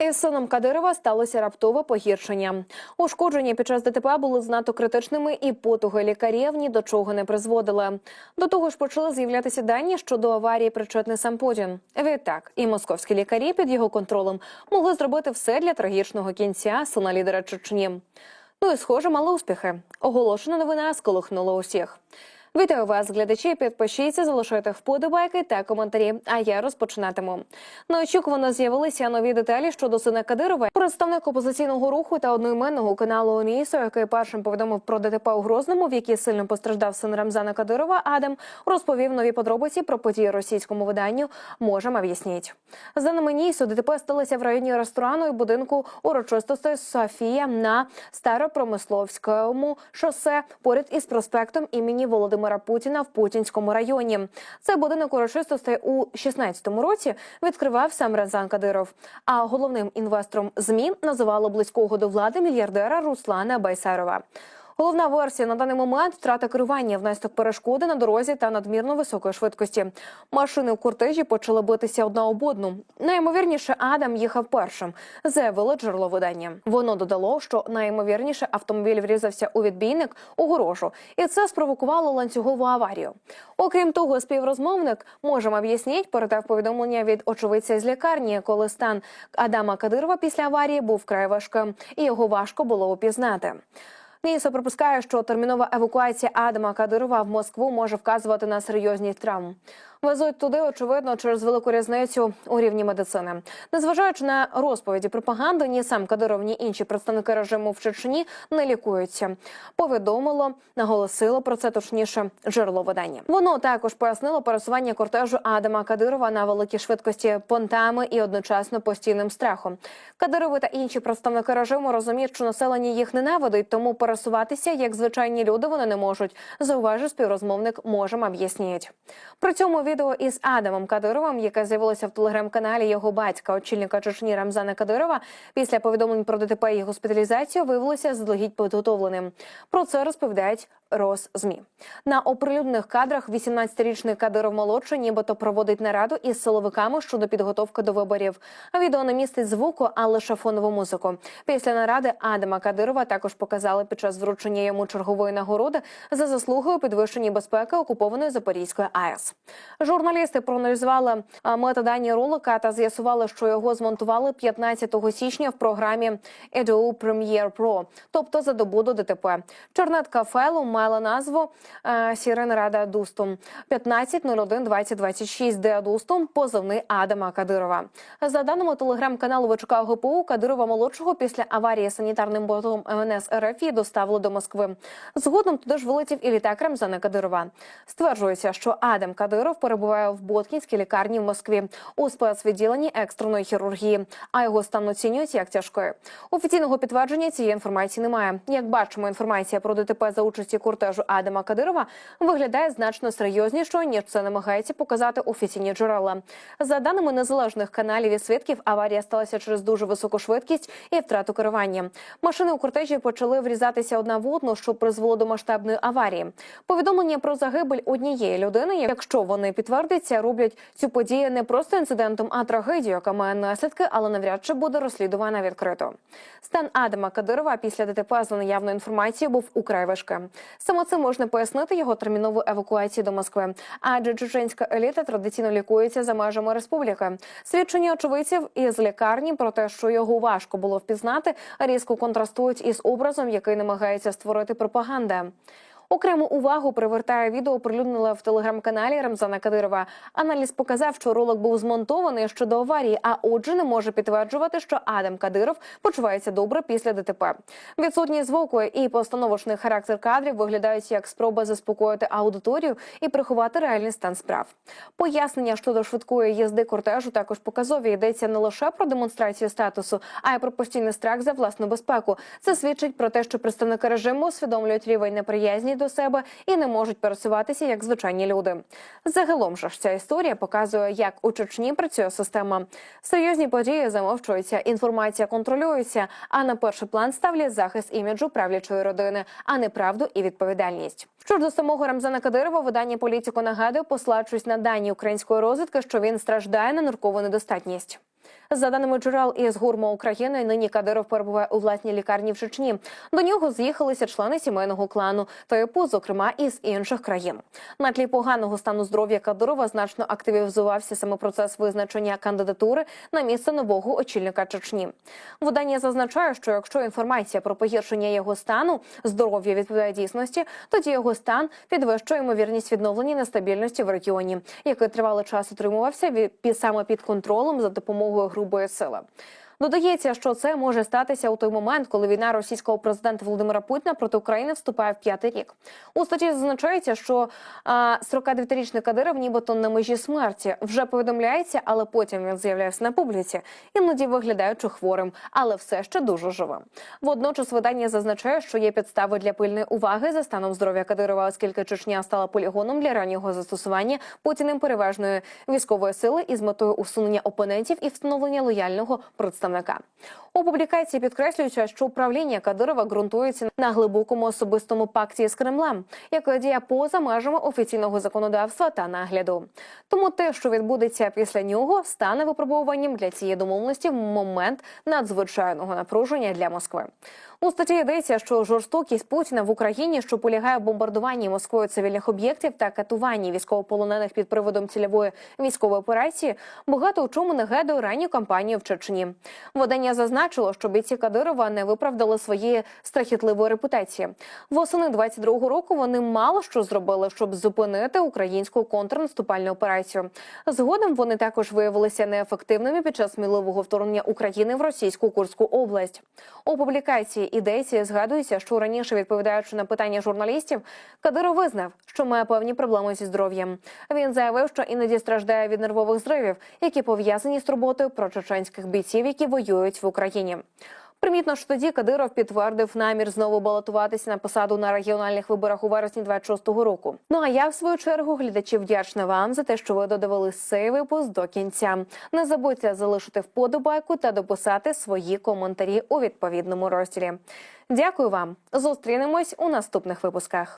Із сином Кадирова сталося раптове погіршення. Ушкодження під час ДТП були знато критичними, і потуги лікарів ні до чого не призводили. До того ж, почали з'являтися дані щодо аварії причетний сам Путін. Відтак, і московські лікарі під його контролем могли зробити все для трагічного кінця сина лідера Чечні. Ну і схоже, мали успіхи. Оголошена новина сколихнула усіх. Вітаю вас, глядачі. Підпишіться, залишайте вподобайки та коментарі. А я розпочинатиму. Неочікувано з'явилися нові деталі щодо сина Кадирова. Представник опозиційного руху та одноіменного каналу ОНІСО, який першим повідомив про ДТП у Грозному, в якій сильно постраждав син Рамзана Кадирова, Адам розповів нові подробиці про події російському виданню. Можемо об'ясніть. За даними НІСО, ДТП сталося в районі ресторану і будинку урочистостей Софія на Старопромисловському шосе поряд із проспектом імені Володимира Путіна в Путінському районі. Цей будинок урочистостей у 16-му році відкривав сам Рамзан Кадиров. А головним інвестором змі називало близького до влади мільярдера Руслана Байсарова. Головна версія на даний момент втрата керування внаслідок перешкоди на дорозі та надмірно високої швидкості. Машини в кортежі почали битися одна об одну. Найімовірніше, Адам їхав першим, заявило джерело видання. Воно додало, що найімовірніше автомобіль врізався у відбійник у горожу, і це спровокувало ланцюгову аварію. Окрім того, співрозмовник можемо об'ясніть передав повідомлення від очевидця з лікарні, коли стан Адама Кадирова після аварії був вкрай важким, і його важко було опізнати. НІСО припускає, що термінова евакуація Адама Кадирова в Москву може вказувати на серйозні травми. Везуть туди, очевидно, через велику різницю у рівні медицини. Незважаючи на розповіді пропаганди, ні сам Кадиров, ні інші представники режиму в Чечні не лікуються. Повідомило, наголосило про це точніше джерело видання. Воно також пояснило пересування кортежу Адама Кадирова на великій швидкості понтами і одночасно постійним страхом. Кадирови та інші представники режиму розуміють, що населення їх ненавидить, тому пересуватися як звичайні люди вони не можуть. Зауважив співрозмовник. Можемо об'ясніть. При цьому відео із Адамом Кадировим, яке з'явилося в телеграм-каналі його батька, очільника Чечні Рамзана Кадирова, після повідомлень про ДТП і госпіталізацію виявилося заздалегідь підготовленим. Про це розповідають Росзмі. На оприлюднених кадрах 18-річний Кадиров молодший, нібито проводить нараду із силовиками щодо підготовки до виборів. Відео не містить звуку, а лише фонову музику. Після наради Адама Кадирова також показали під час вручення йому чергової нагороди за заслуги у підвищенні безпеки окупованої Запорізької АЕС. Журналісти проаналізували метадані ролика та з'ясували, що його змонтували 15 січня в програмі Adobe Premiere Pro, тобто за добу до ДТП. Чернетка файлу мала назву е, Сірен Рада Дустум 15.01.2026, де Дустум позивний Адама Кадирова. За даними телеграм-каналу ВЧК ГПУ, Кадирова молодшого після аварії санітарним ботом МНС РФ доставили до Москви. Згодом туди ж вилетів і літак Рамзана Кадирова. Стверджується, що Адам Кадиров перебуває в Боткінській лікарні в Москві у спецвідділенні екстреної хірургії, а його стан оцінюють як тяжкий. Офіційного підтвердження цієї інформації немає. Як бачимо, інформація про ДТП за участі кортежу Адама Кадирова виглядає значно серйознішою, ніж це намагається показати офіційні джерела. За даними незалежних каналів і свідків, аварія сталася через дуже високу швидкість і втрату керування. Машини у кортежі почали врізатися одна в одну, що призвело до масштабної аварії. Повідомлення про загибель однієї людини, якщо вони підтвердяться, роблять цю подію не просто інцидентом, а трагедією, яка має наслідки, але навряд чи буде розслідувана відкрито. Стан Адама Кадирова після ДТП за наявною інформацією був украй важким. Саме це можна пояснити його термінову евакуацію до Москви. Адже чеченська еліта традиційно лікується за межами республіки. Свідчення очевидців із лікарні про те, що його важко було впізнати, різко контрастують із образом, який намагається створити пропаганда. Окрему увагу привертає відео, оприлюднила в телеграм-каналі Рамзана Кадирова. Аналіз показав, що ролик був змонтований щодо аварії, а отже, не може підтверджувати, що Адам Кадиров почувається добре після ДТП. Відсутність звуку і постановочний характер кадрів виглядають як спроба заспокоїти аудиторію і приховати реальний стан справ. Пояснення щодо швидкої їзди кортежу також показові йдеться не лише про демонстрацію статусу, а й про постійний страх за власну безпеку. Це свідчить про те, що представники режиму усвідомлюють рівень неприязні до себе і не можуть пересуватися як звичайні люди. Загалом ж ця історія показує, як у Чечні працює система. Серйозні події замовчуються, інформація контролюється. А на перший план ставлять захист іміджу правлячої родини, а не правду і відповідальність. Щодо самого Рамзана Кадирова, видання політико нагадує, послачусь на дані української розвідки, що він страждає на ниркову недостатність. За даними джерел із гурма України, нині Кадиров перебуває у власній лікарні в Чечні. До нього з'їхалися члени сімейного клану та ЕПУ, зокрема із інших країн. На тлі поганого стану здоров'я Кадирова значно активізувався саме процес визначення кандидатури на місце нового очільника Чечні. Видання зазначає, що якщо інформація про погіршення його стану здоров'я відповідає дійсності, тоді його стан підвищує ймовірність відновлення нестабільності в регіоні, який тривалий час утримувався від саме під контролем за допомогою грубої сили. Додається, що це може статися у той момент, коли війна російського президента Володимира Путіна проти України вступає в п'ятий рік. У статті зазначається, що а, 49-річний Кадиров нібито на межі смерті вже повідомляється, але потім він з'являється на публіці, іноді виглядаючи хворим, але все ще дуже живим. Водночас видання зазначає, що є підстави для пильної уваги за станом здоров'я Кадирова, оскільки Чечня стала полігоном для раннього застосування Путіним переважної військової сили із метою усунення опонентів і встановлення лояльного представника. У публікації підкреслюється, що управління Кадирова ґрунтується на глибокому особистому пакті з Кремлем, яка діє поза межами офіційного законодавства та нагляду. Тому те, що відбудеться після нього, стане випробуванням для цієї домовленості в момент надзвичайного напруження для Москви. У статті йдеться, що жорстокість Путіна в Україні, що полягає в бомбардуванні Москвою цивільних об'єктів та катуванні військовополонених під приводом цільової військової операції, багато у чому нагадує ранню кампанію в Чечні. Видання зазначило, що бійці Кадирова не виправдали своєї страхітливої репутації. Восени 22-го року вони мало що зробили, щоб зупинити українську контрнаступальну операцію. Згодом вони також виявилися неефективними під час сміливого вторгнення України в російську Курську область. У публікації ідеї згадується, що раніше відповідаючи на питання журналістів, Кадиров визнав, що має певні проблеми зі здоров'ям. Він заявив, що іноді страждає від нервових зривів, які пов'язані з роботою про чеченських бійців, які воюють в Україні. Примітно, що тоді Кадиров підтвердив намір знову балотуватися на посаду на регіональних виборах у вересні 26-го року. Ну а я в свою чергу глядачі вдячна вам за те, що ви додавали цей випуск до кінця. Не забудьте залишити вподобайку та дописати свої коментарі у відповідному розділі. Дякую вам. Зустрінемось у наступних випусках.